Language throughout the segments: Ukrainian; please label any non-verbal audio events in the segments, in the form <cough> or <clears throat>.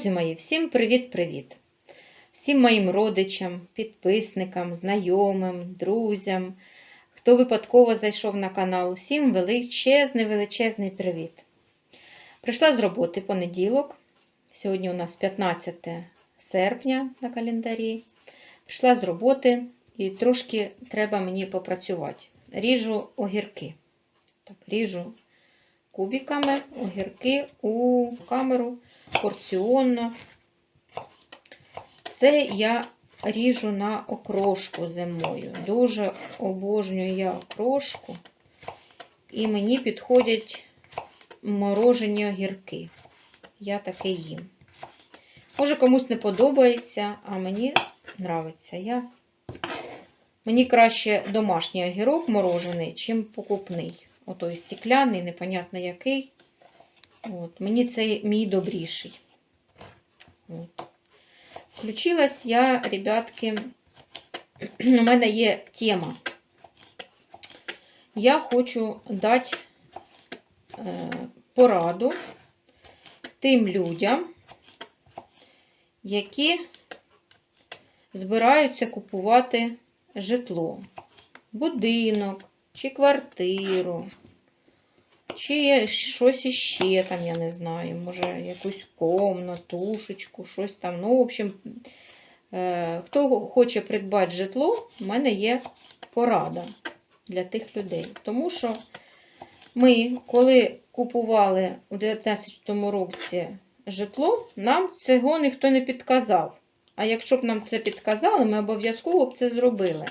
Друзі мої, всім привіт-привіт! Всім моїм родичам, підписникам, знайомим, друзям, хто випадково зайшов на канал, всім величезний, величезний привіт! Прийшла з роботи понеділок. Сьогодні у нас 15 серпня на календарі. Прийшла з роботи і трошки треба мені попрацювати. Ріжу огірки. Так, ріжу кубиками огірки у камеру порціонно. Це я ріжу на окрошку зимою. Дуже обожнюю я окрошку. І мені підходять морожені огірки. Я таке їм. Може, комусь не подобається, а мені подобається. Я... Мені краще домашній огірок морожений, чим покупний. Отой стекляний, непонятно який. От, Мені це мій добріший. От. Включилась я, ребятки, <clears throat> у мене є тема. Я хочу дати е, пораду тим людям, які збираються купувати житло, будинок чи квартиру, чи щось іще там, я не знаю, може, якусь комнатушечку, щось там. Ну, в общем, е, хто хоче придбати житло, в мене є порада для тих людей. Тому що ми, коли купували у 2019 році житло, нам цього ніхто не підказав. А якщо б нам це підказали, ми обов'язково б це зробили.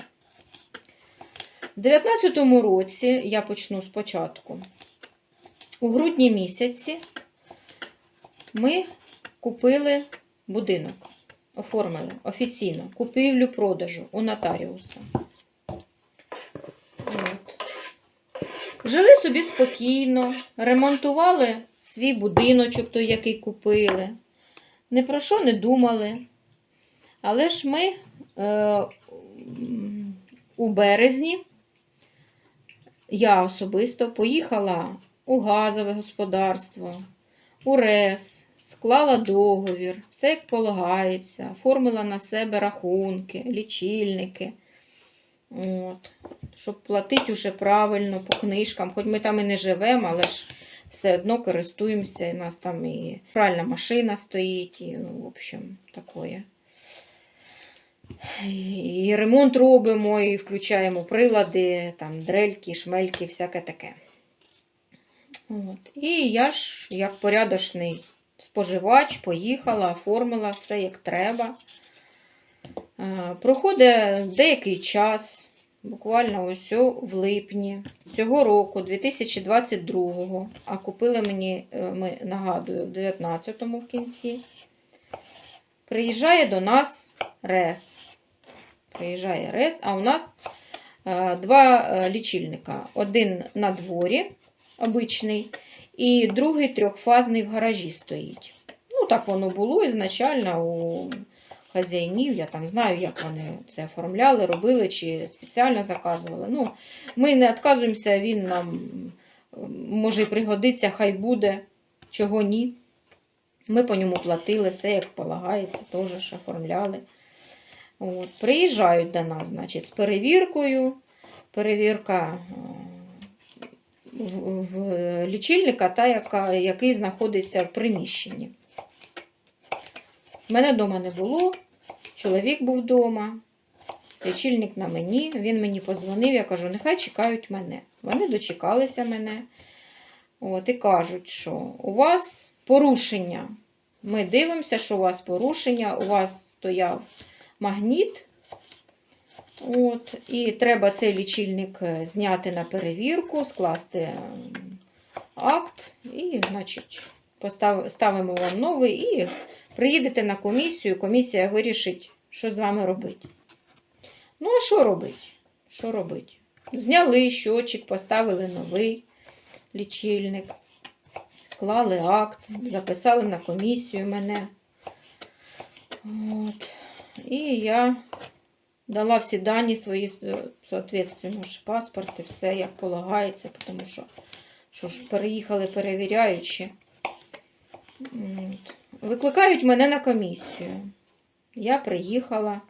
У 2019 році, я почну спочатку, у грудні місяці ми купили будинок, оформили офіційно купівлю-продажу у нотаріуса. От. Жили собі спокійно, ремонтували свій будиночок, той, який купили. Ні про що не думали. Але ж ми е, у березні я особисто поїхала у газове господарство, у РЕС, склала договір, все як полагається, оформила на себе рахунки, лічильники. От. Щоб платити уже правильно по книжкам. Хоч ми там і не живемо, але ж все одно користуємося. І у нас там і пральна машина стоїть, і, ну, в общем, таке. І ремонт робимо, і включаємо прилади, там дрельки, шмельки, всяке таке. От. І я ж, як порядочний споживач, поїхала, оформила все як треба. Е, Проходить деякий час, буквально ось в липні цього року, 2022 а купили мені, е, ми нагадую, в 19-му в кінці. Приїжджає до нас РЕС. Приїжджає РЕС, а у нас е, два лічильника. Один на дворі, обичний, і другий трьохфазний в гаражі стоїть. Ну, так воно було ізначально у хазяїнів. Я там знаю, як вони це оформляли, робили чи спеціально заказували. Ну, Ми не відказуємося, він нам може і пригодиться, хай буде, чого ні. Ми по ньому платили, все як полагається, теж оформляли. От, Приїжджають до нас, значить, з перевіркою. Перевірка в, в лічильника, та, яка, який знаходиться в приміщенні. Мене вдома не було, чоловік був вдома, лічильник на мені, він мені позвонив, я кажу, нехай чекають мене. Вони дочекалися мене. От, І кажуть, що у вас порушення. Ми дивимося, що у вас порушення, у вас стояв магніт. От, І треба цей лічильник е, зняти на перевірку, скласти акт, і, значить, постав, ставимо вам новий і приїдете на комісію, комісія вирішить, що з вами робити. Ну, а що робити? Що робити? Зняли щочик, поставили новий лічильник, склали акт, записали на комісію мене. От. І я дала всі дані свої, соответственно, ж паспорт і все як полагається, тому що, що ж переїхали перевіряючи. Викликають мене на комісію. Я приїхала.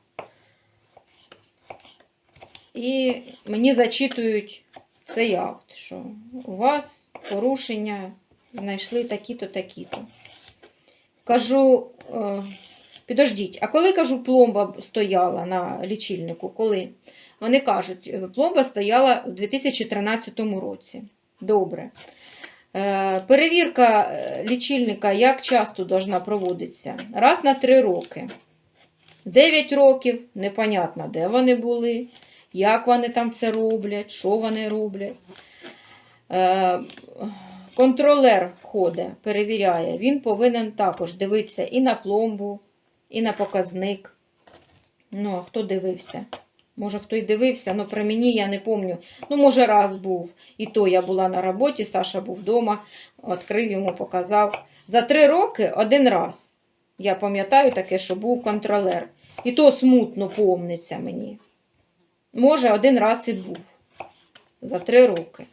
І мені зачитують цей акт, що у вас порушення знайшли такі-то, такі-то. Кажу, е, підождіть, а коли кажу, пломба стояла на лічильнику? Коли? Вони кажуть, «Е, пломба стояла у 2013 році. Добре. Е, Перевірка е, лічильника як часто должна проводитися? Раз на три роки. 9 років, непонятно, де вони були, як вони там це роблять, що вони роблять. Контролер входить, перевіряє. Він повинен також дивитися і на пломбу, і на показник. Ну, а хто дивився? Може, хто й дивився, але при мені я не пам'ятаю. Ну, може, раз був. І то я була на роботі, Саша був вдома, відкрив йому, показав. За три роки один раз. Я пам'ятаю таке, що був контролер. І то смутно помниться мені. Може, один раз і був. За три роки.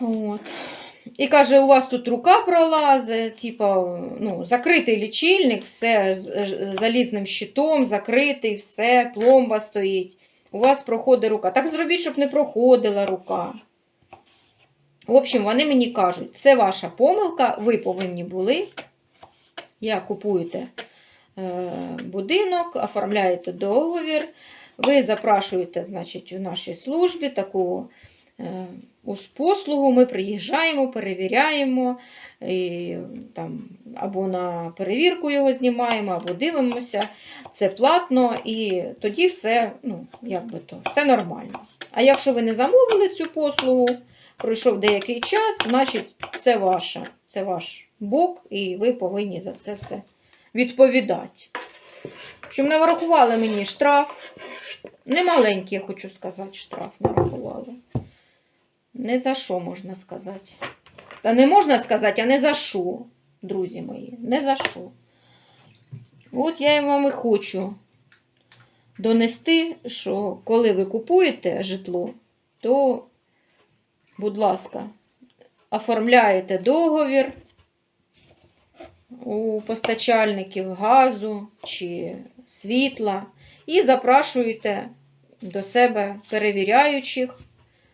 От. І каже, у вас тут рука пролазить, типа, ну, закритий лічильник, все залізним щитом, закритий, все, пломба стоїть. У вас проходить рука. Так зробіть, щоб не проходила рука. В общем, вони мені кажуть, це ваша помилка, ви повинні були. Я купуєте е, будинок, оформляєте договір, ви запрашуєте, значить, у нашій службі таку послугу, ми приїжджаємо, перевіряємо, і, там, або на перевірку його знімаємо, або дивимося. Це платно, і тоді все, ну, як би то, все нормально. А якщо ви не замовили цю послугу, пройшов деякий час, значить це ваша, це ваш бок, і ви повинні за це все відповідати. В общем, нарахували мені штраф. Не маленький, я хочу сказати, штраф нарахували. Не за що можна сказати. Та не можна сказати, а не за що, друзі мої. Не за що. От я вам і хочу донести, що коли ви купуєте житло, то, будь ласка, оформляєте договір у постачальників газу чи світла і запрашуєте до себе перевіряючих.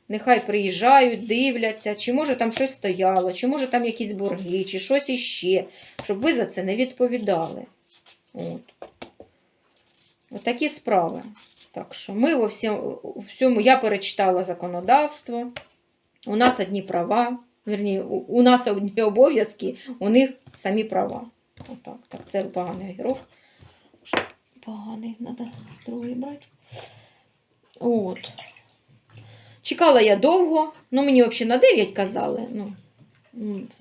Нехай приїжджають, дивляться, чи може там щось стояло, чи може там якісь борги, чи щось іще, щоб ви за це не відповідали. От. Отакі справи. Так що ми во всьому, всьому, я перечитала законодавство, у нас одні права, верні, у, нас одні обов'язки, у них самі права. Отак, так, це поганий огірок. Поганий, треба другий брати. От. Чекала я довго, ну мені взагалі на 9 казали. Ну,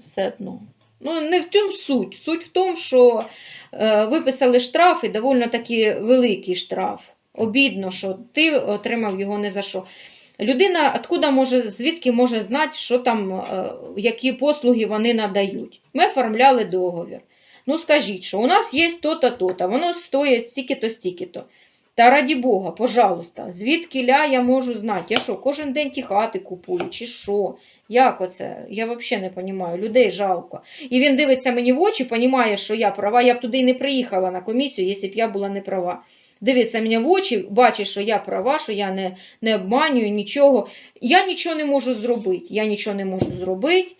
все одно. Ну, не в цьому суть. Суть в тому, що е, виписали штраф і доволі таки великий штраф. Обідно, що ти отримав його не за що. Людина откуда може, звідки може знати, що там, е, які послуги вони надають. Ми оформляли договір. Ну, скажіть, що у нас є то-то, то-то, воно стоїть стільки-то, стільки-то. Та раді Бога, пожалуйста, звідки ля я можу знати? Я що, кожен день ті хати купую, чи що? Як оце? Я взагалі не розумію. Людей жалко. І він дивиться мені в очі, розуміє, що я права. Я б туди й не приїхала на комісію, якщо б я була не права. Дивиться мені в очі, бачить, що я права, що я не, не обманюю нічого. Я нічого не можу зробити. Я нічого не можу зробити.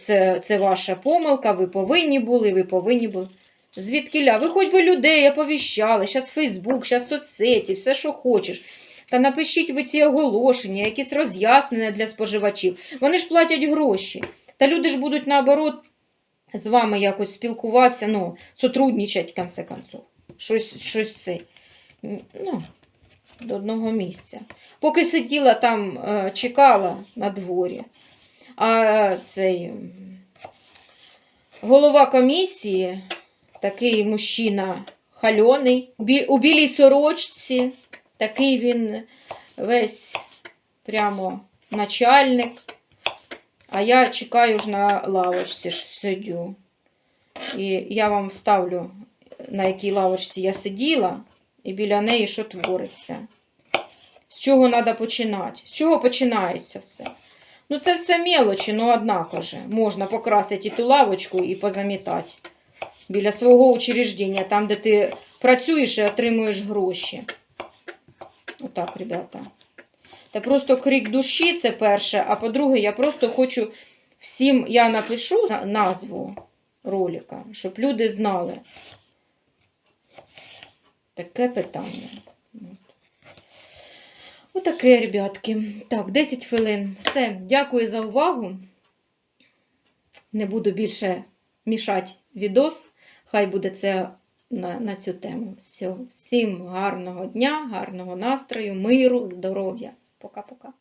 Це, це ваша помилка, ви повинні були, ви повинні були. Звідкиля? Ви хоч би людей оповіщали, зараз Фейсбук, зараз соцсеті, все, що хочеш. Та напишіть ви ці оголошення, якісь роз'яснення для споживачів. Вони ж платять гроші. Та люди ж будуть наоборот з вами якось спілкуватися, ну, сотрудничать, в конце концов. Щось, щось це. Ну, до одного місця. Поки сиділа там, е, чекала на дворі, а цей голова комісії, такий мужчина хальоний, у білій сорочці, такий він весь прямо начальник. А я чекаю ж на лавочці ж сидю. І я вам вставлю, на якій лавочці я сиділа, і біля неї що твориться. З чого треба починати? З чого починається все? Ну, це все мелочі, ну однако же. Можна покрасити і ту лавочку і позамітати біля свого учреждення, там, де ти працюєш і отримуєш гроші. Отак, ребята. Це просто крик душі, це перше. А по-друге, я просто хочу всім, я напишу назву ролика, щоб люди знали. Таке питання. Отаке, ребятки. Так, 10 хвилин. Все, дякую за увагу. Не буду більше мішати відос. Хай буде це на, на цю тему. Все. Всім гарного дня, гарного настрою, миру, здоров'я. Пока-пока.